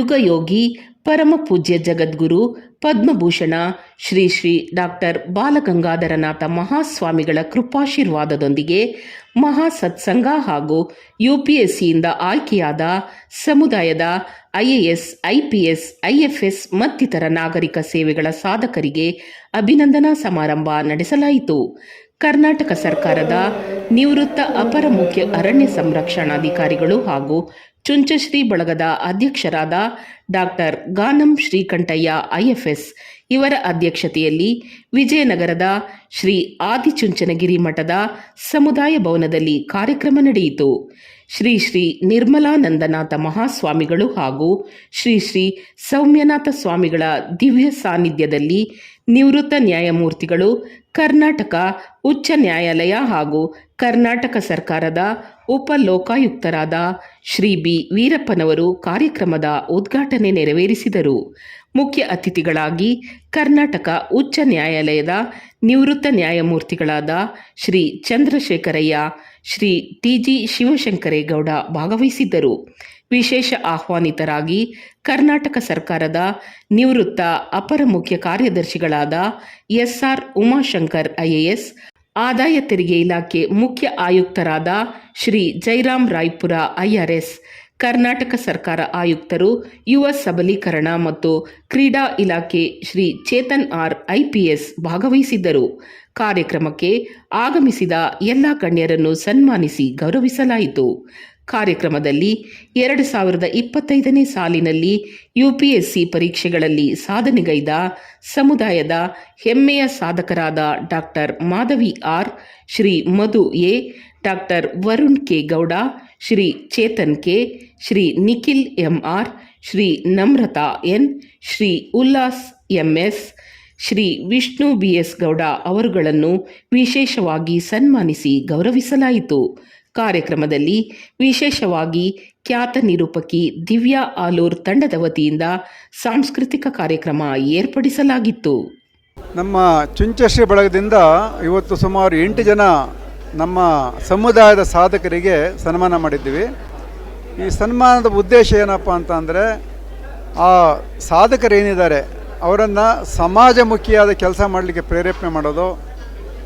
ಯುಗಯೋಗಿ ಪರಮ ಪೂಜ್ಯ ಜಗದ್ಗುರು ಪದ್ಮಭೂಷಣ ಶ್ರೀ ಶ್ರೀ ಡಾಕ್ಟರ್ ಬಾಲಗಂಗಾಧರನಾಥ ಮಹಾಸ್ವಾಮಿಗಳ ಕೃಪಾಶೀರ್ವಾದದೊಂದಿಗೆ ಮಹಾ ಸತ್ಸಂಗ ಹಾಗೂ ಯುಪಿಎಸ್ಸಿಯಿಂದ ಆಯ್ಕೆಯಾದ ಸಮುದಾಯದ ಐಎಎಸ್, ಐಪಿಎಸ್, ಐಎಫ್ಎಸ್ ಮತ್ತಿತರ ನಾಗರಿಕ ಸೇವೆಗಳ ಸಾಧಕರಿಗೆ ಅಭಿನಂದನಾ ಸಮಾರಂಭ ನಡೆಸಲಾಯಿತು. ಕರ್ನಾಟಕ ಸರ್ಕಾರದ ನಿವೃತ್ತ ಅಪರ ಮುಖ್ಯ ಅರಣ್ಯ ಸಂರಕ್ಷಣಾಧಿಕಾರಿಗಳು ಹಾಗೂ ಚುಂಚಶ್ರೀ ಬಳಗದ ಅಧ್ಯಕ್ಷರಾದ ಡಾಕ್ಟರ್ ಗಾನಂ ಶ್ರೀಕಂಠಯ್ಯ, ಐಎಫ್ಎಸ್. ಇವರ ಅಧ್ಯಕ್ಷತೆಯಲ್ಲಿ ವಿಜಯನಗರದ ಶ್ರೀ ಆದಿಚುಂಚನಗಿರಿ ಮಠದ ಸಮುದಾಯ ಭವನದಲ್ಲಿ ಕಾರ್ಯಕ್ರಮ ನಡೆಯಿತು. ಶ್ರೀ ಶ್ರೀ ನಿರ್ಮಲಾನಂದನಾಥ ಮಹಾಸ್ವಾಮಿಗಳು ಹಾಗೂ ಶ್ರೀ ಶ್ರೀ ಸೌಮ್ಯನಾಥ ಸ್ವಾಮಿಗಳ ದಿವ್ಯ ಸಾನ್ನಿಧ್ಯದಲ್ಲಿ ನಿವೃತ್ತ ನ್ಯಾಯಮೂರ್ತಿಗಳು, ಕರ್ನಾಟಕ ಉಚ್ಚ ನ್ಯಾಯಾಲಯ ಹಾಗೂ ಕರ್ನಾಟಕ ಸರ್ಕಾರದ ಉಪ ಲೋಕಾಯುಕ್ತರಾದ ಶ್ರೀ ಬಿ. ವೀರಪ್ಪನವರು ಕಾರ್ಯಕ್ರಮದ ಉದ್ಘಾಟನೆ ನೆರವೇರಿಸಿದರು. ಮುಖ್ಯ ಅತಿಥಿಗಳಾಗಿ ಕರ್ನಾಟಕ ಉಚ್ಚ ನ್ಯಾಯಾಲಯದ ನಿವೃತ್ತ ನ್ಯಾಯಮೂರ್ತಿಗಳಾದ ಶ್ರೀ ಚಂದ್ರಶೇಖರಯ್ಯ, ಶ್ರೀ ಟಿಜಿ ಶಿವಶಂಕರೇಗೌಡ ಭಾಗವಹಿಸಿದ್ದರು. ವಿಶೇಷ ಆಹ್ವಾನಿತರಾಗಿ ಕರ್ನಾಟಕ ಸರ್ಕಾರದ ನಿವೃತ್ತ ಅಪರ ಮುಖ್ಯ ಕಾರ್ಯದರ್ಶಿಗಳಾದ ಎಸ್ಆರ್ ಉಮಾಶಂಕರ್ ಐಎಎಸ್ ಆದಾಯ ತೆರಿಗೆ ಇಲಾಖೆ ಮುಖ್ಯ ಆಯುಕ್ತರಾದ ಶ್ರೀ ಜೈರಾಮ್ ರಾಯ್ಪುರ ಐಆರ್ಎಸ್ ಕರ್ನಾಟಕ ಸರ್ಕಾರ ಆಯುಕ್ತರು, ಯುವ ಸಬಲೀಕರಣ ಮತ್ತು ಕ್ರೀಡಾ ಇಲಾಖೆ ಶ್ರೀ ಚೇತನ್ ಆರ್ ಐಪಿಎಸ್ ಭಾಗವಹಿಸಿದ್ದರು. ಕಾರ್ಯಕ್ರಮಕ್ಕೆ ಆಗಮಿಸಿದ ಎಲ್ಲ ಗಣ್ಯರನ್ನು ಸನ್ಮಾನಿಸಿ ಗೌರವಿಸಲಾಯಿತು. ಕಾರ್ಯಕ್ರಮದಲ್ಲಿ ಎರಡು ಸಾವಿರದ ಇಪ್ಪತ್ತೈದನೇ ಸಾಲಿನಲ್ಲಿ ಯುಪಿಎಸ್ಸಿ ಪರೀಕ್ಷೆಗಳಲ್ಲಿ ಸಾಧನೆಗೈದ ಸಮುದಾಯದ ಹೆಮ್ಮೆಯ ಸಾಧಕರಾದ doctor Madhavi R, Shri Madhu A, doctor Varun K Gowda, Shri Chetan K, Shri Nikhil MR Shri Namrata N, Shri Ullas MS Shri Vishnu B S Gowda ಅವರುಗಳನ್ನು ವಿಶೇಷವಾಗಿ ಸನ್ಮಾನಿಸಿ ಗೌರವಿಸಲಾಯಿತು. ಕಾರ್ಯಕ್ರಮದಲ್ಲಿ ವಿಶೇಷವಾಗಿ ಖ್ಯಾತ ನಿರೂಪಕಿ ದಿವ್ಯಾ ಆಲೂರ್ ತಂಡದ ವತಿಯಿಂದ ಸಾಂಸ್ಕೃತಿಕ ಕಾರ್ಯಕ್ರಮ ಏರ್ಪಡಿಸಲಾಗಿತ್ತು. ನಮ್ಮ ಚುಂಚಶ್ರೀ ಬಳಗದಿಂದ ಇವತ್ತು ಸುಮಾರು ಎಂಟು ಜನ ನಮ್ಮ ಸಮುದಾಯದ ಸಾಧಕರಿಗೆ ಸನ್ಮಾನ ಮಾಡಿದ್ದೀವಿ. ಈ ಸನ್ಮಾನದ ಉದ್ದೇಶ ಏನಪ್ಪ ಅಂತ ಅಂದರೆ ಆ ಸಾಧಕರೇನಿದ್ದಾರೆ ಅವರನ್ನು ಸಮಾಜಮುಖಿಯಾದ ಕೆಲಸ ಮಾಡಲಿಕ್ಕೆ ಪ್ರೇರೇಪಣೆ ಮಾಡೋದು,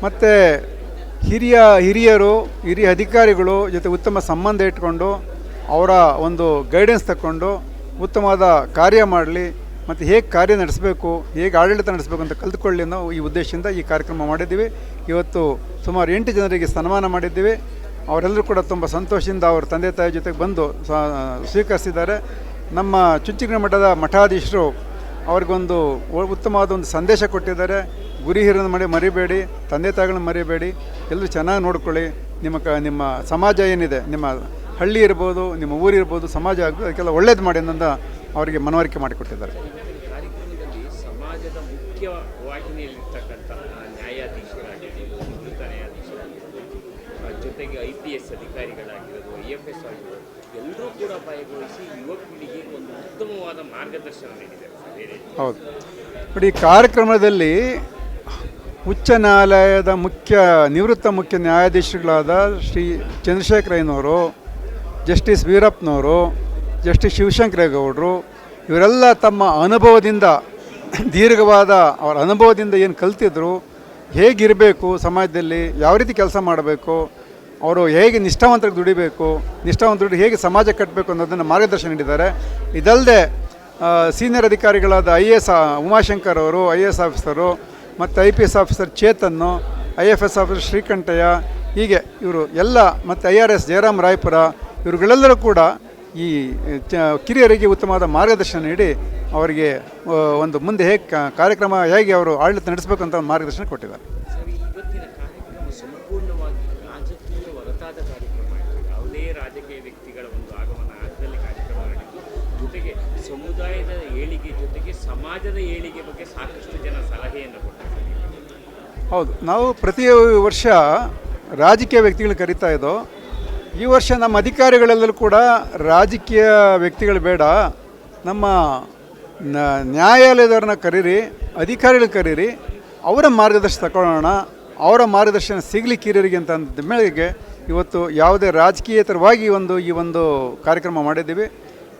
ಮತ್ತು ಹಿರಿಯ ಹಿರಿಯರು, ಹಿರಿಯ ಅಧಿಕಾರಿಗಳು ಜೊತೆ ಉತ್ತಮ ಸಂಬಂಧ ಇಟ್ಕೊಂಡು ಅವರ ಒಂದು ಗೈಡೆನ್ಸ್ ತಗೊಂಡು ಉತ್ತಮವಾದ ಕಾರ್ಯ ಮಾಡಲಿ ಮತ್ತು ಹೇಗೆ ಕಾರ್ಯ ನಡೆಸಬೇಕು, ಹೇಗೆ ಆಡಳಿತ ನಡೆಸಬೇಕು ಅಂತ ಕಲಿತ್ಕೊಳ್ಳಿ ಅನ್ನೋ ಈ ಉದ್ದೇಶದಿಂದ ಈ ಕಾರ್ಯಕ್ರಮ ಮಾಡಿದ್ದೀವಿ. ಇವತ್ತು ಸುಮಾರು ಎಂಟು ಜನರಿಗೆ ಸನ್ಮಾನ ಮಾಡಿದ್ದೀವಿ. ಅವರೆಲ್ಲರೂ ಕೂಡ ತುಂಬ ಸಂತೋಷದಿಂದ ಅವ್ರ ತಂದೆ ತಾಯಿ ಜೊತೆಗೆ ಬಂದು ಸ್ವೀಕರಿಸಿದ್ದಾರೆ. ನಮ್ಮ ಚುಂಚಿಗಿನ ಮಠದ ಮಠಾಧೀಶರು ಅವ್ರಿಗೊಂದು ಉತ್ತಮವಾದ ಒಂದು ಸಂದೇಶ ಕೊಟ್ಟಿದ್ದಾರೆ. ಗುರಿ ಹಿರಿಯರನ್ನು ಮಾಡಿ ಮರಿಬೇಡಿ ತಂದೆ ತಾಯಿಗಳನ್ನ ಮರಿಬೇಡಿ ಎಲ್ಲರೂ ಚೆನ್ನಾಗಿ ನೋಡ್ಕೊಳ್ಳಿ. ನಿಮ್ಮ ಕ ನಿಮ್ಮ ಸಮಾಜ ಏನಿದೆ ನಿಮ್ಮ ಹಳ್ಳಿ ಇರ್ಬೋದು ನಿಮ್ಮ ಊರಿರ್ಬೋದು ಸಮಾಜ ಆಗ್ಬೋದು ಅದಕ್ಕೆಲ್ಲ ಒಳ್ಳೇದು ಮಾಡಿ ಅಂತ ಅವರಿಗೆ ಮನವರಿಕೆ ಮಾಡಿಕೊಟ್ಟಿದ್ದಾರೆ. ಕಾರ್ಯಕ್ರಮದಲ್ಲಿ ಸಮಾಜದ ಮುಖ್ಯ ವಾಹಿನಿಯಲ್ಲಿರ್ತಕ್ಕಂಥ ನ್ಯಾಯಾಧೀಶರಾಗಿರ್ಬೋದು ನಿವೃತ್ತ ನ್ಯಾಯಾಧೀಶರಾಗಿರ್ಬೋದು ಆ, ಜೊತೆಗೆ ಐ ಪಿ ಎಸ್ ಅಧಿಕಾರಿಗಳಾಗಿರೋದು ಐ ಎಫ್ ಎಸ್ ಆಗಿರೋದು ಎಲ್ಲರೂ ಕೂಡ ಭಾಗವಹಿಸಿ ಯುವ ಪೀಳಿಗೆಗೆ ಒಂದು ಉತ್ತಮವಾದ ಮಾರ್ಗದರ್ಶನ ನೀಡಿದ್ದಾರೆ. ಹೌದು. ನೋಡಿ ಈ ಕಾರ್ಯಕ್ರಮದಲ್ಲಿ ಉಚ್ಚ ನ್ಯಾಯಾಲಯದ ಮುಖ್ಯ, ನಿವೃತ್ತ ಮುಖ್ಯ ನ್ಯಾಯಾಧೀಶರುಗಳಾದ ಶ್ರೀ ಚಂದ್ರಶೇಖರಯ್ಯನವರು ಜಸ್ಟಿಸ್ ವೀರಪ್ಪನವರು, ಜಸ್ಟಿಸ್ ಶಿವಶಂಕರೇಗೌಡರು ಇವರೆಲ್ಲ ತಮ್ಮ ಅನುಭವದಿಂದ, ದೀರ್ಘವಾದ ಅವರ ಅನುಭವದಿಂದ ಏನು ಕಲ್ತಿದ್ರು, ಹೇಗಿರಬೇಕು ಸಮಾಜದಲ್ಲಿ, ಯಾವ ರೀತಿ ಕೆಲಸ ಮಾಡಬೇಕು, ಅವರು ಹೇಗೆ ನಿಷ್ಠಾವಂತರಿಗೆ ದುಡಿಬೇಕು, ನಿಷ್ಠಾವಂತರು ಹೇಗೆ ಸಮಾಜ ಕಟ್ಟಬೇಕು ಅನ್ನೋದನ್ನು ಮಾರ್ಗದರ್ಶನ ನೀಡಿದ್ದಾರೆ. ಇದಲ್ಲದೆ ಸೀನಿಯರ್ ಅಧಿಕಾರಿಗಳಾದ ಐ ಎಸ್ ಉಮಾಶಂಕರ್ ಅವರು, ಐ ಎ ಎಸ್ ಆಫೀಸರು ಮತ್ತು I P S officer ಚೇತನ್ನು I F S officer Srikantaiah, ಹೀಗೆ ಇವರು ಎಲ್ಲ, ಮತ್ತು I R S Jayaram Raipur, ಇವರುಗಳೆಲ್ಲರೂ ಕೂಡ ಈ ಕಿರಿಯರಿಗೆ ಉತ್ತಮವಾದ ಮಾರ್ಗದರ್ಶನ ನೀಡಿ ಅವರಿಗೆ ಒಂದು ಮುಂದೆ ಹೇಗೆ, ಕಾರ್ಯಕ್ರಮ ಹೇಗೆ ಅವರು ಆಡಳಿತ ನಡೆಸಬೇಕು ಅಂತ ಮಾರ್ಗದರ್ಶನ ಕೊಟ್ಟಿದ್ದಾರೆ. ಸಮುದಾಯದ ಏಳಿಗೆ ಜೊತೆಗೆ ಸಮಾಜದ ಏಳಿಗೆ ಬಗ್ಗೆ ಸಾಕಷ್ಟು ಜನ ಸಲಹೆಯನ್ನು ಕೊಟ್ಟಿದ್ದಾರೆ ಹೌದು, ನಾವು ಪ್ರತಿ ವರ್ಷ ರಾಜಕೀಯ ವ್ಯಕ್ತಿಗಳು ಕರಿತಾ ಇದ್ದೋ ಈ ವರ್ಷ ನಮ್ಮ ಅಧಿಕಾರಿಗಳೆಲ್ಲರೂ ಕೂಡ ರಾಜಕೀಯ ವ್ಯಕ್ತಿಗಳು ಬೇಡ. ನಮ್ಮ ನ್ಯಾಯಾಲಯದವ್ರನ್ನ ಕರೀರಿ, ಅಧಿಕಾರಿಗಳು ಕರೀರಿ, ಅವರ ಮಾರ್ಗದರ್ಶನ ತಗೊಳ್ಳೋಣ ಅವರ ಮಾರ್ಗದರ್ಶನ ಸಿಗಲಿ ಕಿರಿಯರಿಗೆ ಅಂತ ಅಂದ ಇವತ್ತು ಯಾವುದೇ ರಾಜಕೀಯೇತರವಾಗಿ ಒಂದು ಈ ಒಂದು ಕಾರ್ಯಕ್ರಮ ಮಾಡಿದ್ದೀವಿ.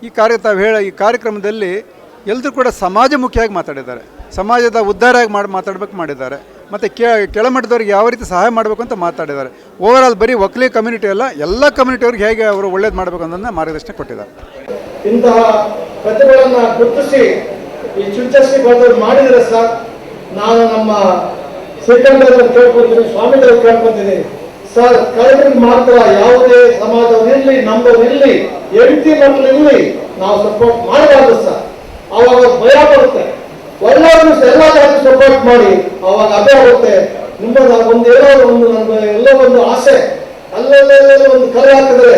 ಈ ಕಾರ್ಯ ತಾವು ಹೇಳ, ಈ ಕಾರ್ಯಕ್ರಮದಲ್ಲಿ ಎಲ್ಲರೂ ಕೂಡ ಸಮಾಜಮುಖಿಯಾಗಿ ಮಾತಾಡಿದ್ದಾರೆ. ಸಮಾಜದ ಉದ್ಧಾರ ಆಗಿ ಮಾಡಿ, ಮಾತಾಡ್ಬೇಕು ಮಾಡಿದ್ದಾರೆ. ಮತ್ತು ಕೆ, ಕೆಳಮಟ್ಟದವ್ರಿಗೆ ಯಾವ ರೀತಿ ಸಹಾಯ ಮಾಡಬೇಕು ಅಂತ ಮಾತಾಡಿದ್ದಾರೆ. ಓವರ್ ಆಲ್ ಬರೀ ಒಕ್ಕಲಿ ಕಮ್ಯುನಿಟಿ ಅಲ್ಲ, ಎಲ್ಲ ಕಮ್ಯುನಿಟಿಯವ್ರಿಗೆ ಹೇಗೆ ಅವರು ಒಳ್ಳೇದು ಮಾಡಬೇಕು ಅನ್ನೋದನ್ನ ಮಾರ್ಗದರ್ಶನ ಕೊಟ್ಟಿದ್ದಾರೆ. ಇಂತಹ ಪ್ರತಿಭೆಗಳನ್ನು ಗುರುತಿಸಿ, ಈ ಚುಚ್ಚಿ ಬಂದವರು ಮಾಡಿದರೆ ಸರ್ ನಾನು ನಮ್ಮ ಸ್ವಾಮಿಗಳು ಕೇಳ್ಕೊತೀನಿ. ಕಳೆದ್ರಿಗೆ ಮಾತ್ರ ಯಾವುದೇ ಸಮಾಜವಿರಲಿ ನಮ್ಮದಿರಲಿ ಹೆಂಡತಿ ಇರಲಿ ನಾವು ಸಪೋರ್ಟ್ ಮಾಡಬಾರ್ದು ಸರ್. ಅವಾಗ ಭಯ ಬರುತ್ತೆ. ಒಳ್ಳೆಯವರು ಎಲ್ಲ ಸಪೋರ್ಟ್ ಮಾಡಿ, ಅವಾಗ ಅದೇ ಆಗುತ್ತೆ. ನಿಮ್ಮ ಒಂದು ಏನೋ ಒಂದು ನನ್ನ ಎಲ್ಲ ಒಂದು ಆಸೆ. ಅಲ್ಲೆಲ್ಲ ಒಂದು ಕಲೆ ಹಾಕಿದ್ರೆ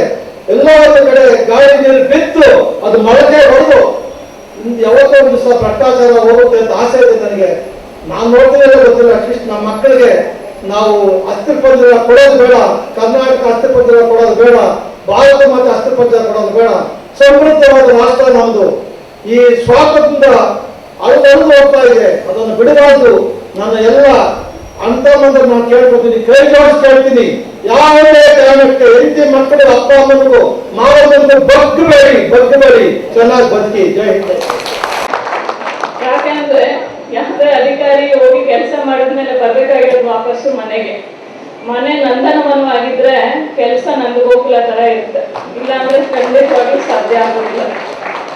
ಎಲ್ಲ ಒಂದು ಕಡೆ ಗಾಳಿ ನೀರು ಬಿತ್ತು, ಅದು ಮೊಳಕೆ ಹೊಡೆದು. ಯಾವತ್ತೋ ಒಂದು ದಿವಸ ಭ್ರಷ್ಟಾಚಾರ ಹೋಗುತ್ತೆ ಅಂತ ಆಸೆ ಇದೆ ನನಗೆ. ನಾನು ನೋಡ್ತೀನಿ ಗೊತ್ತಿಲ್ಲ, ಅಟ್ಲೀಸ್ಟ್ ನಮ್ಮ ಮಕ್ಕಳಿಗೆ ನಾವು ಅಸ್ಥಿಪಂಜರ ಕೊಡೋದು ಬೇಡ. ಕರ್ನಾಟಕ ಅಸ್ಥಿಪಂಜರ ಕೊಡೋದು ಬೇಡ. ಭಾರತ ಮತ್ತೆ ಅಸ್ಥಿಪಂಜರ ಕೊಡೋದು ಬೇಡ. ಸಮೃದ್ಧವಾದ ರಾಷ್ಟ್ರ ನಮ್ದು. ಈ ಸ್ವಾತಂತ್ರ್ಯದಿಂದ ಅಳಿದು ಹೋಗ್ತಾ ಇದೆ. ಅದನ್ನು ಬಿಡಬಾರದು. ನನ್ನ ಎಲ್ಲ ಅಂತ ನಾನು ಕೇಳ್ಕೊತೀನಿ ಕೈ ಕೇಳ್ತೀನಿ. ಯಾವುದೇ ಕಾರಣಕ್ಕೆ ಹೆಂಡತಿ ಮಕ್ಕಳು ಅಪ್ಪ ಅಮ್ಮನಿಗೂ ಮಾವನಿಗೂ ಬಗ್ಗಬೇಡಿ ಬಗ್ಗಬೇಡಿ ಚೆನ್ನಾಗಿ ಬದುಕಿ. ಜೈ ಹಿಂದ್. ಯಾಕೆಂದ್ರೆ ಯಾವುದೇ ಅಧಿಕಾರಿ ಹೋಗಿ ಕೆಲಸ ಮಾಡಿದ್ಮೇಲೆ ಬರ್ಬೇಕಾಗಿರೋದು ವಾಪಸ್ಸು ಮನೆಗೆ. ಮನೆ ನಂದನವನು ಆಗಿದ್ರೆ ಕೆಲಸ ನಂದು ಗೋಕುಲ ತರ ಇರುತ್ತೆ. ಇಲ್ಲಾಂದ್ರೆ ಖಂಡಿತವಾಗಿ ಸಾಧ್ಯ ಆಗೋದಿಲ್ಲ.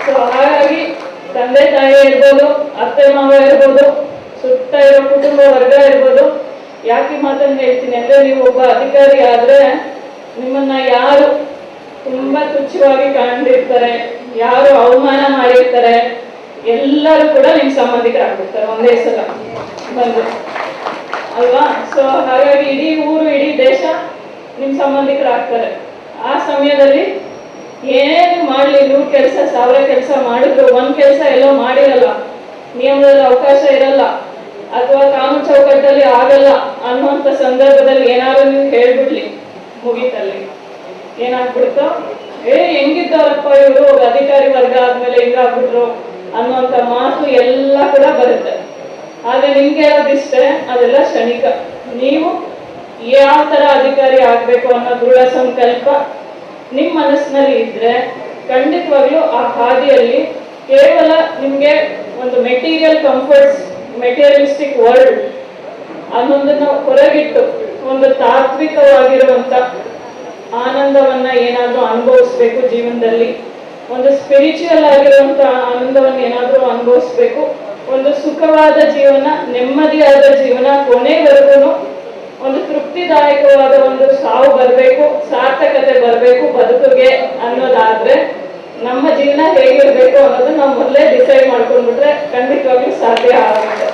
ಸೊ ಹಾಗಾಗಿ ತಂದೆ ತಾಯಿ ಇರ್ಬೋದು, ಅತ್ತೆ ಮಾವ ಇರ್ಬೋದು, ಸುತ್ತ ಇರೋ ಕುಟುಂಬ ವರ್ಗ ಇರ್ಬೋದು, ಯಾಕೆ ಮಾತನ್ನು ಮಾತನ್ನ ಹೇಳ್ತೀನಿ ಅಂದ್ರೆ ನೀವು ಒಬ್ಬ ಅಧಿಕಾರಿ ಆದ್ರೆ ನಿಮ್ಮನ್ನ ಯಾರು ತುಂಬಾ ತುಚ್ಛವಾಗಿ ಕಾಣ್ದಿರ್ತಾರೆ ಯಾರು ಅವಮಾನ ಮಾಡಿರ್ತಾರೆ ಎಲ್ಲರೂ ಕೂಡ ನಿಮ್ ಸಂಬಂಧಿಕರಾಗ್ಬಿಡ್ತಾರೆ, ಒಂದೇ ಸಲ ಬಂದು ಅಲ್ವಾ? ಸೊ ಹಾಗಾಗಿ ಇಡೀ ಊರು, ಇಡೀ ದೇಶ ನಿಮ್ ಸಂಬಂಧಿಕರಾಗ್ತಾರೆ. ಆ ಸಮಯದಲ್ಲಿ ಏನೇನು ಮಾಡ್ಲಿ, ನೂರು ಕೆಲಸ, ಸಾವಿರ ಕೆಲಸ ಮಾಡಿದ್ರು, ಒಂದ್ ಕೆಲಸ ಎಲ್ಲೋ ಮಾಡಿರಲ್ಲ, ನಿಯಮದಲ್ಲಿ ಅವಕಾಶ ಇರಲ್ಲ, ಅಥವಾ ಕಾನೂನು ಚೌಕಟ್ಟಲ್ಲಿ ಆಗಲ್ಲ ಅನ್ನುವಂಥ ಸಂದರ್ಭದಲ್ಲಿ ಏನಾದ್ರು ನೀವು ಹೇಳ್ಬಿಡ್ಲಿ ಮುಗೀತಲ್ಲಿ. ಏನಾಗ್ಬಿಡ್ತು? ಏ ಹೆಂಗಿದ್ದವರಪ್ಪ ಇವರು? ಅಧಿಕಾರಿ ವರ್ಗ ಆದ್ಮೇಲೆ ಹಿಂಗಾಗ್ಬಿಟ್ರು? ಅನ್ನುವಂಥ ಮಾತು ಎಲ್ಲ ಕೂಡ ಬರುತ್ತೆ. ಆದ್ರೆ ನಿಮ್ಗೆ ಹೇಳೋದಿಷ್ಟೇ ಅದೆಲ್ಲ ಕ್ಷಣಿಕ. ನೀವು ಯಾವ ತರ ಅಧಿಕಾರಿ ಆಗ್ಬೇಕು ಅನ್ನೋ ದೃಢ ಸಂಕಲ್ಪ ನಿಮ್ಮ ಮನಸ್ಸಿನಲ್ಲಿ ಇದ್ರೆ ಖಂಡಿತವಾಗ್ಲೂ ಆ ಹಾದಿಯಲ್ಲಿ ಕೇವಲ ನಿಮ್ಗೆ ಒಂದು ಮೆಟೀರಿಯಲ್ ಕಂಫರ್ಟ್ಸ್ ಮೆಟೀರಿಯಲಿಸ್ಟಿಕ್ ವರ್ಲ್ಡ್ ಅನ್ನೊಂದನ್ನು ಹೊರಗಿಟ್ಟು ಒಂದು ತಾತ್ವಿಕವಾಗಿರುವಂತ ಆನಂದವನ್ನ ಏನಾದ್ರೂ ಅನುಭವಿಸ್ಬೇಕು ಜೀವನದಲ್ಲಿ. ಒಂದು ಸ್ಪಿರಿಚುವಲ್ ಆಗಿರುವಂತ ಆನಂದವನ್ನು ಏನಾದರೂ ಅನುಭವಿಸ್ಬೇಕು. ಒಂದು ಸುಖವಾದ ಜೀವನ, ನೆಮ್ಮದಿಯಾದ ಜೀವನ ಕೊನೆವರೆಗೂ ಒಂದು ತೃಪ್ತಿದಾಯಕವಾದ ಒಂದು ಸಾವು ಬರಬೇಕು, ಸಾರ್ಥಕತೆ ಬರಬೇಕು ಬದುಕಿಗೆ ಅನ್ನೋದಾದ್ರೆ ನಮ್ಮ ಜೀವನ ಹೇಗಿರ್ಬೇಕು ಅನ್ನೋದು ನಾವು ಮೊದಲೇ ಡಿಸೈಡ್ ಮಾಡ್ಕೊಂಡ್ಬಿಟ್ರೆ ಖಂಡಿತವಾಗ್ಲೂ ಸಾಧ್ಯ ಆಗುತ್ತೆ.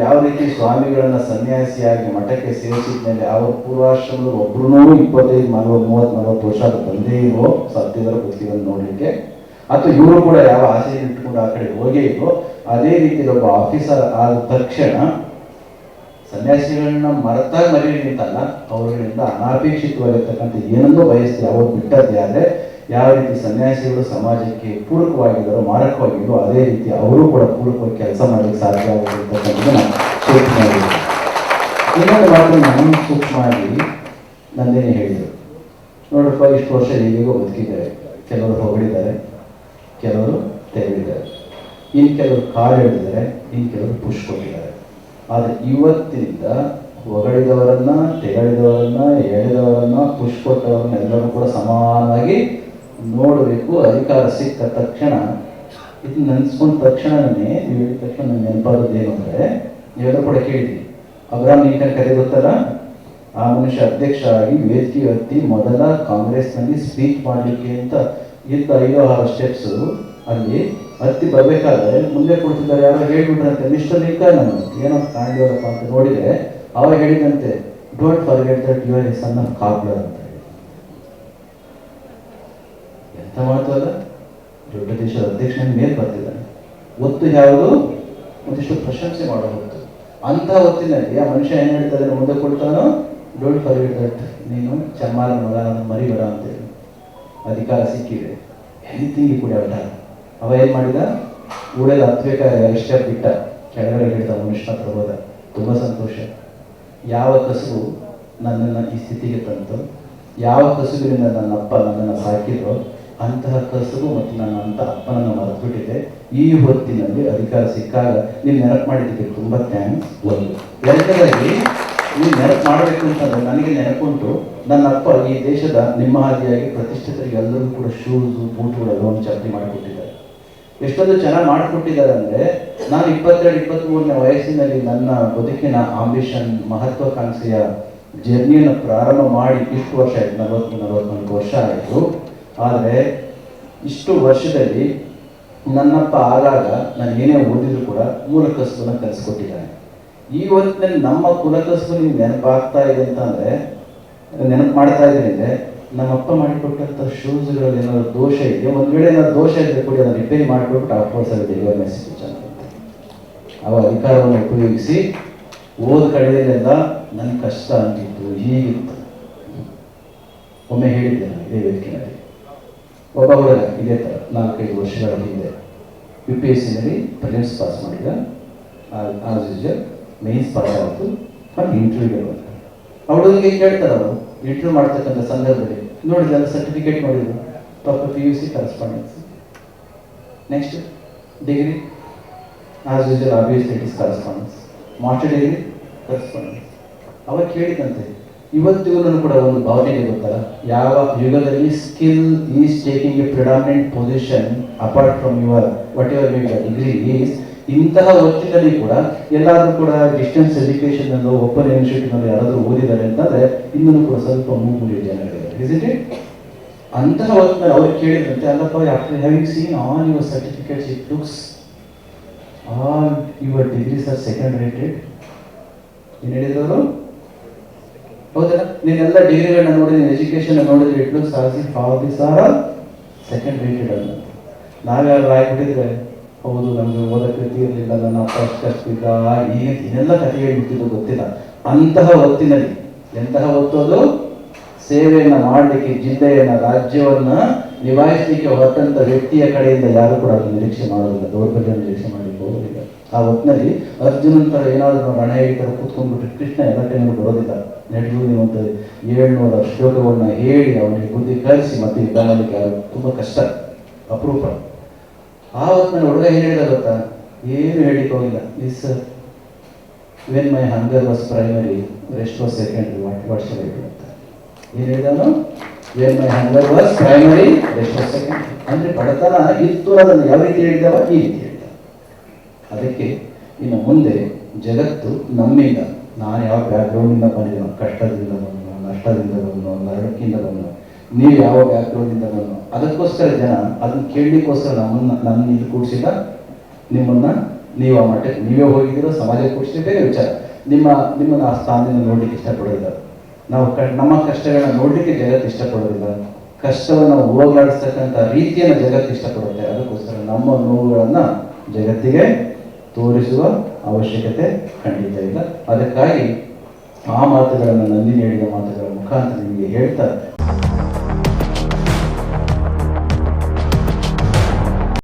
ಯಾವ ರೀತಿ ಸ್ವಾಮಿಗಳನ್ನ ಸನ್ಯಾಸಿಯಾಗಿ ಮಠಕ್ಕೆ ಸೇರಿಸಿದ ಮೇಲೆ ಅವ್ರ ಪೂರ್ವಾಶ್ರಮದ ಒಬ್ರು ಇಪ್ಪತ್ತೈದು, ನಲವತ್ತು, ಮೂವತ್ತು, ನಲವತ್ತು ವರ್ಷ ಅದು ಬಂದೇ ಇರೋ ಸತ್ಯದರ ಗೊತ್ತಿರೋ ನೋಡ್ಲಿಕ್ಕೆ? ಅಥವಾ ಇವರು ಕೂಡ ಯಾವ ಆಸೆ ಇಟ್ಕೊಂಡು ಆ ಕಡೆ ಹೋಗೇ ಇರೋ ಅದೇ ರೀತಿ ಒಬ್ಬ ಆಫೀಸರ್ ಆದ ತಕ್ಷಣ ಸನ್ಯಾಸಿಗಳನ್ನ ಮರೆತಾಗ ಮರೀಲಿ ಅಂತಲ್ಲ ಅವರುಗಳಿಂದ ಅನಾಪೇಕ್ಷಿತವಾಗಿರ್ತಕ್ಕಂಥ ಏನನ್ನೂ ಬಯಸ್ತೀವಿ ಅವ್ರು ಬಿಟ್ಟದ್ದೇ ಆದರೆ ಯಾವ ರೀತಿ ಸನ್ಯಾಸಿಗಳು ಸಮಾಜಕ್ಕೆ ಪೂರಕವಾಗಿದ್ದಾರೋ ಮಾರಕವಾಗಿರೋ ಅದೇ ರೀತಿ ಅವರು ಕೂಡ ಪೂರಕವಾಗಿ ಕೆಲಸ ಮಾಡಲಿಕ್ಕೆ ಸಾಧ್ಯ ಆಗುತ್ತೆ ಸೂಕ್ಷ್ಮ. ಇನ್ನೊಂದು ಮಾತು ನಾನು ಸೂಕ್ಷ್ಮವಾಗಿ ನಂದೇನೆ ಹೇಳಿದರು. ನೋಡ್ರಪ್ಪ, ಇಷ್ಟು ವರ್ಷ ಹೇಗೋ ಬದುಕಿದ್ದಾರೆ. ಕೆಲವರು ಹೊಗಳಿದ್ದಾರೆ, ಕೆಲವರು ತೆರಳಿದ್ದಾರೆ. ಇನ್ನು ಕೆಲವರು ಕಾಲು ಹೇಳಿದ್ದಾರೆ ಇನ್ನು ಕೆಲವರು ಪುಷ್ ಕೊಟ್ಟಿದ್ದಾರೆ. ಆದರೆ ಇವತ್ತಿನಿಂದ ಹೊಗಳಿದವರನ್ನ ತೆಗಳಿದವರನ್ನ ಹೇಳಿದವರನ್ನ ಪುಷ್ ಕೊಟ್ಟವರನ್ನ ಎಲ್ಲರೂ ಕೂಡ ಸಮಾನವಾಗಿ ನೋಡಬೇಕು, ಅಧಿಕಾರ ಸಿಕ್ಕ ತಕ್ಷಣ. ಇದನ್ನ ನೆನೆಸ್ಕೊಂಡ ತಕ್ಷಣನೇ ನೀವು ಹೇಳಿದ ತಕ್ಷಣ ನನಗೆ ನೆನಪಾದದ್ದು ಏನು ಅಂದರೆ ನೀವೆಲ್ಲ ಕೂಡ ಕೇಳಿದ್ವಿ. ಅಬ್ರಾಮ್ ಲಿಂಕನ್ ಕರೆ ಗೊತ್ತಲ್ಲ? ಆ ಮನುಷ್ಯ ಅಧ್ಯಕ್ಷ ಆಗಿ ವೇದಿಕೆ ಹತ್ತಿ ಮೊದಲ ಕಾಂಗ್ರೆಸ್ನಲ್ಲಿ ಸ್ಪೀಚ್ ಮಾಡಲಿಕ್ಕೆ ಅಂತ ಇದ್ದ ಐದು ಆರು ಸ್ಟೆಪ್ಸ್ ಅಲ್ಲಿ ಹತ್ತಿ ಬರಬೇಕಾದ್ರೆ ಮುಂದೆ ಕೊಡ್ತಿದ್ದಾರೆ ಯಾರೋ ಹೇಳ್ಬಿಟ್ರಂತೆ ಮಿಸ್ಟರ್ ಲಿಂಕನ್ ಅನ್ನೋದು ಏನೋ ಕಾಣಿದವರಪ್ಪ ಅಂತ ನೋಡಿದರೆ, ಅವಾಗ ಹೇಳಿದಂತೆ don't forget that you are a son of cobbler ಅಂತ. ಹೇಳಿ ಎಂತ ಮಾಡ್ತಾರ ದೊಡ್ಡ ದೇಶದ ಅಧ್ಯಕ್ಷನ ಮೇಲೆ ಬರ್ತಿದ್ದಾನೆ. ಒತ್ತು ಯಾವುದು? ಒಂದಿಷ್ಟು ಪ್ರಶಂಸೆ ಮಾಡೋ ಹೊತ್ತು. ಅಂತ ಹೊತ್ತಿನಲ್ಲಿ ಆ ಮನುಷ್ಯ ಏನ್ ಹೇಳ್ತಾರೆ ಮುಂದೆ ಕೊಡ್ತಾನೋ? ಡೋಂಟ್ ಫರ್ಗೆಟ್ ದಟ್ ನೀನು ಚಮ್ಮಾರ ಮಗ ಅಂತ ಅಂತೇಳಿ. ಅಧಿಕಾರ ಸಿಕ್ಕಿದೆ. ಎನಿಥಿಂಗ್ ಕೂಡ ಅಡ್ಡ ಅವ ಏನ್ ಮಾಡಿದ? ಉಳಿದ ಹತ್ಬೇಕಾದ್ರೆ ಎಷ್ಟೇ ಬಿಟ್ಟ. ಕೆಳಗಡೆ ಹಿಡಿದ ಮನುಷ್ಯ ಹತ್ರ ತುಂಬಾ ಸಂತೋಷ. ಯಾವ ಕಸು ನನ್ನನ್ನು ಈ ಸ್ಥಿತಿಗೆ ತಂತು? ಯಾವ ಕಸುಬಿನಿಂದ ನನ್ನ ಅಪ್ಪ ನನ್ನನ್ನು ಸಾಕಿದ್ರು? ಅಂತಹ ಕಸಬು ಮತ್ತು ನನ್ನ ಅಂತ ಅಪ್ಪನನ್ನು ಮರೆತುಬಿಟ್ಟಿದೆ ಈ ಹೊತ್ತಿನಲ್ಲಿ ಅಧಿಕಾರ ಸಿಕ್ಕಾಗ ನೀವು ನೆನಪು ಮಾಡಿದ್ದಕ್ಕೆ ತುಂಬ ಥ್ಯಾಂಕ್ಸ್ ಒಂದು. ಎರಡನೇದಾಗಿ ನೀವು ನೆನಪು ಮಾಡಬೇಕು ಅಂತಂದ್ರೆ ನನಗೆ ನೆನಪುಂಟು ನನ್ನ ಅಪ್ಪ ಈ ದೇಶದ ನಿಮ್ಮ ಹಾದಿಯಾಗಿ ಪ್ರತಿಷ್ಠಿತರಿಗೆ ಎಲ್ಲರೂ ಕೂಡ ಶೂಸು ಬೂಟುಗಳ ಲೋನ್ ಚಪ್ಪಲಿ ಮಾಡಿಕೊಟ್ಟಿದ್ದಾರೆ. ಎಷ್ಟೊಂದು ಚೆನ್ನಾಗಿ ಮಾಡಿಕೊಟ್ಟಿದ್ದಾರೆ ಅಂದರೆ ನಾನು ಇಪ್ಪತ್ತೆರಡು ಇಪ್ಪತ್ತ್ಮೂರನೇ ವಯಸ್ಸಿನಲ್ಲಿ ನನ್ನ ಬದುಕಿನ ಆಂಬಿಷನ್ ಮಹತ್ವಾಕಾಂಕ್ಷೆಯ ಜರ್ನಿಯನ್ನು ಪ್ರಾರಂಭ ಮಾಡಿ, ಇಷ್ಟು ವರ್ಷ ಆಯಿತು ನಲವತ್ತು ನಲವತ್ನಾಲ್ಕು ವರ್ಷ ಆಯಿತು. ಆದರೆ ಇಷ್ಟು ವರ್ಷದಲ್ಲಿ ನನ್ನಪ್ಪ ಆಗಾಗ ನಾನು ಏನೇ ಓದಿದ್ರು ಕೂಡ ಮೂಲ ಕಸುಬನ್ನು ಕಲಿಸ್ಕೊಟ್ಟಿದ್ದಾನೆ. ಈ ಹೊತ್ತಿನಲ್ಲಿ ನಮ್ಮ ಕುಲಕಸ್ತು ನಿಮ್ಗೆ ನೆನಪಾಗ್ತಾ ಇದೆ ಅಂತಂದರೆ ನೆನಪು ಮಾಡ್ತಾ ಅಂದರೆ, ನಮ್ಮಪ್ಪ ಮಾಡಿಕೊಟ್ಟಂಥ ಶೂಸ್ಗಳಲ್ಲಿ ಏನಾದ್ರು ದೋಷ ಇದೆ ಒಂದು ವೇಳೆ ಏನಾದ್ರು ದೋಷ ಇದ್ದರೆ ಕೂಡ, ಅದನ್ನು ರಿಪೇರಿ ಮಾಡಿಕೊಟ್ಟು ಆಫ್ಕೋರ್ಸ್ ಡೆಲಿವರ್ ಮೆಸೇಜ್ ಅವ ಅಧಿಕಾರವನ್ನು ಉಪಯೋಗಿಸಿ ಓದ್ ಕಡೆಯಲ್ಲೆಲ್ಲ ನನ್ನ ಕಷ್ಟ ಅಂತಿತ್ತು ಹೀಗಿತ್ತು. ಒಮ್ಮೆ ಹೇಳಿದ್ದೆ ನಾನು ಇದೇ ವೇದಿಕೆಯಲ್ಲಿ. ಒಬ್ಬ ಹುಡುಗ ಇದೇ ಥರ ನಾಲ್ಕೈದು ವರ್ಷಗಳ ಹಿಂದೆ. ಯು ಪಿ ಎಸ್ ಸಿನಲ್ಲಿ ಪ್ರಿಲಿಮ್ಸ್ ಪಾಸ್ ಮಾಡಿದ ಆಸ್ ಯೂಶಲ್ ಮೇನ್ಸ್ ಪಾಸ್ ಆಯಿತು ಅಲ್ಲಿ ಇಂಟರ್ವ್ಯೂಗೆ ಬಂದ. ಆ ಹುಡುಗನಿಗೆ ಕೇಳ್ತಾರೆ ಅವರು ಇಂಟರ್ವ್ಯೂ ಮಾಡ್ತಕ್ಕಂಥ ಸಂದರ್ಭದಲ್ಲಿ, ನೋಡಿದ್ರೆ ಸರ್ಟಿಫಿಕೇಟ್ ನೋಡಿದ್ರು ಪಾಪ P U C correspondence next degree as usual obviously it is correspondence master degree correspondence ಅವಾಗ ಕೇಳಿದಂತೆ ಇವತ್ತಿಗೂ ಕೂಡ ಒಂದು ಭಾವನೆ ಇದೆ ಗೊತ್ತಲ್ಲ. ಯಾವ ಯುಗದಲ್ಲಿ skill is taking a predominant position apart from your what your may degree is ಇಂತಹ ಹೊತ್ತಿನಲ್ಲಿ ಕೂಡ ಎಲ್ಲಾದರೂ ಕೂಡ ಡಿಸ್ಟೆನ್ಸ್ ಎಜುಕೇಶನ್ ಅನ್ನು ಓಪನ್ ಯೂನಿವರ್ಸಿಟಿನಲ್ಲಿ ಯಾರಾದರೂ ಓದಿದ್ದಾರೆ ಅಂತಂದ್ರೆ ಇನ್ನೂ ಕೂಡ ಸ್ವಲ್ಪ ಮೂಗುಳಿ ಜನಗಳಿದ್ದಾರೆ. ಅಂತಹ ಹೊತ್ತಿನಲ್ಲಿ ಅವ್ರು ಕೇಳಿದಂತೆ ಅಲ್ಲಪ್ಪ after having seen all your certificates it looks all your degrees are second rated ಏನು ಹೇಳಿದ್ರು ಹೌದಲ್ಲ ನೀನೆಲ್ಲ ಡಿಗ್ರಿಗಳನ್ನ ನೋಡಿ, ನೀನು ಎಜುಕೇಶನ್ ನೋಡಿದ್ರೆ ಇಟ್ಲು ಲುಕ್ಸ್ ಪಾವತಿ ಆರ್ ಸೆಕೆಂಡ್ ರೇಟೆಡ್ ಅಲ್ಲ. ನಾವ್ಯಾರು ಆಗಿಬಿಟ್ಟಿದ್ರೆ ಹೌದು, ನಮಗೆ ಓದಕ್ಕೆ ಇರಲಿಲ್ಲ ನನ್ನ ಅಪ್ಪ ಕಷ್ಟಿದ್ದ ಈ ಇದೆಲ್ಲ ಕಥೆ ಹೇಳ್ಬಿಟ್ಟಿದ್ದು ಗೊತ್ತಿಲ್ಲ. ಅಂತಹ ಹೊತ್ತಿನಲ್ಲಿ, ಎಂತಹ ಹೊತ್ತು ಅದು? ಸೇವೆಯನ್ನ ಮಾಡಲಿಕ್ಕೆ, ಜಿಲ್ಲೆಯನ್ನ, ರಾಜ್ಯವನ್ನ ನಿಭಾಯಿಸಲಿಕ್ಕೆ ಹೊರಟಂತ ವ್ಯಕ್ತಿಯ ಕಡೆಯಿಂದ ಯಾರು ಕೂಡ ನಿರೀಕ್ಷೆ ಮಾಡೋದಿಲ್ಲ. ದೌರ್ಬಲ್ಯ ನಿರೀಕ್ಷೆ ಮಾಡಲಿಕ್ಕೆ ಹೋಗೋದಿಲ್ಲ. ಆ ಹೊತ್ತಿನಲ್ಲಿ ಅರ್ಜುನನ ಥರ ಏನಾದರೂ ರಣ ಈ ಥರ ಕೂತ್ಕೊಂಡ್ಬಿಟ್ರೆ ಕೃಷ್ಣ ಎಲ್ಲ ಟೈಮಲ್ಲಿ ಬರೋದಿಲ್ಲ ನಡೆಯುವುದು ನೀವು ಏಳ್ನೂರ ಶ್ಲೋಕಗಳನ್ನ ಹೇಳಿ ಅವನಿಗೆ ಬುದ್ಧಿ ಕಲಿಸಿ ಮತ್ತೆ ಯುದ್ಧ ಮಾಡಲಿಕ್ಕೆ ತುಂಬ ಕಷ್ಟ, ಅಪರೂಪ. ಆ ಹೊತ್ತಿನಲ್ಲಿ ಹುಡುಗ ಏನು ಹೇಳಿದ ಗೊತ್ತಾ? ಏನು ಹೇಳಿಕ್ಕೆ ಹೋಗಿಲ್ಲ. Is when my hunger was primary rest was secondary what what shall I ಅಂತ. ಏನು ಹೇಳಿದನು when my hunger was primary rest was secondary ಅಂದರೆ ಬಡತನ ಇತ್ತು ಅದನ್ನು ಯಾವ ರೀತಿ ಹೇಳಿದವ? ಈ ರೀತಿ ಅದಕ್ಕೆ ಇನ್ನು ಮುಂದೆ ಜಗತ್ತು ನಮ್ಮಿಂದ, ನಾನು ಯಾವ ಬ್ಯಾಕ್ಗ್ರೌಂಡಿಂದ ಬಂದಿದ್ದೋ ಕಷ್ಟದಿಂದ ಬಂದನೋ ನಷ್ಟದಿಂದ ಬಂದನೋ ನರಳಕ್ಕಿಂದ ಬಂದನು ನೀವು ಯಾವ ಬ್ಯಾಕ್ಗ್ರೌಂಡಿಂದ ಬಂದನು ಅದಕ್ಕೋಸ್ಕರ ಜನ ಅದನ್ನು ಕೇಳಲಿಕ್ಕೋಸ್ಕರ ನಮ್ಮನ್ನ ನನ್ನ ಇಲ್ಲಿ ಕೂಡಿಸಿದ ನಿಮ್ಮನ್ನ ನೀವು ಆ ಮಟ್ಟಕ್ಕೆ, ನೀವೇ ಹೋಗಿದ್ದೀರೋ ಸಮಾಜ ಕೂಡಿಸಿದ ವಿಚಾರ. ನಿಮ್ಮ, ನಿಮ್ಮನ್ನು ಆ ಸ್ಥಾನದಿಂದ ನೋಡ್ಲಿಕ್ಕೆ ಇಷ್ಟಪಡೋದಿಲ್ಲ. ನಾವು ಕ, ನಮ್ಮ ಕಷ್ಟಗಳನ್ನ ನೋಡ್ಲಿಕ್ಕೆ ಜಗತ್ತು ಇಷ್ಟಪಡೋದಿಲ್ಲ. ಕಷ್ಟವನ್ನು ಹೋಗಲಾಡಿಸ್ತಕ್ಕಂಥ ರೀತಿಯನ್ನು ಜಗತ್ತು ಇಷ್ಟಪಡುತ್ತೆ. ಅದಕ್ಕೋಸ್ಕರ ನಮ್ಮ ನೋವುಗಳನ್ನು ಜಗತ್ತಿಗೆ ತೋರಿಸುವ ಅವಶ್ಯಕತೆ ಖಂಡಿತ ಇಲ್ಲ. ಅದಕ್ಕಾಗಿ ಆ ಮಾತುಗಳನ್ನು ನಂದಿನಿ ಹೇಳಿದ ಮಾತುಗಳ ಮುಖಾಂತರ ನಿಮಗೆ ಹೇಳ್ತಾ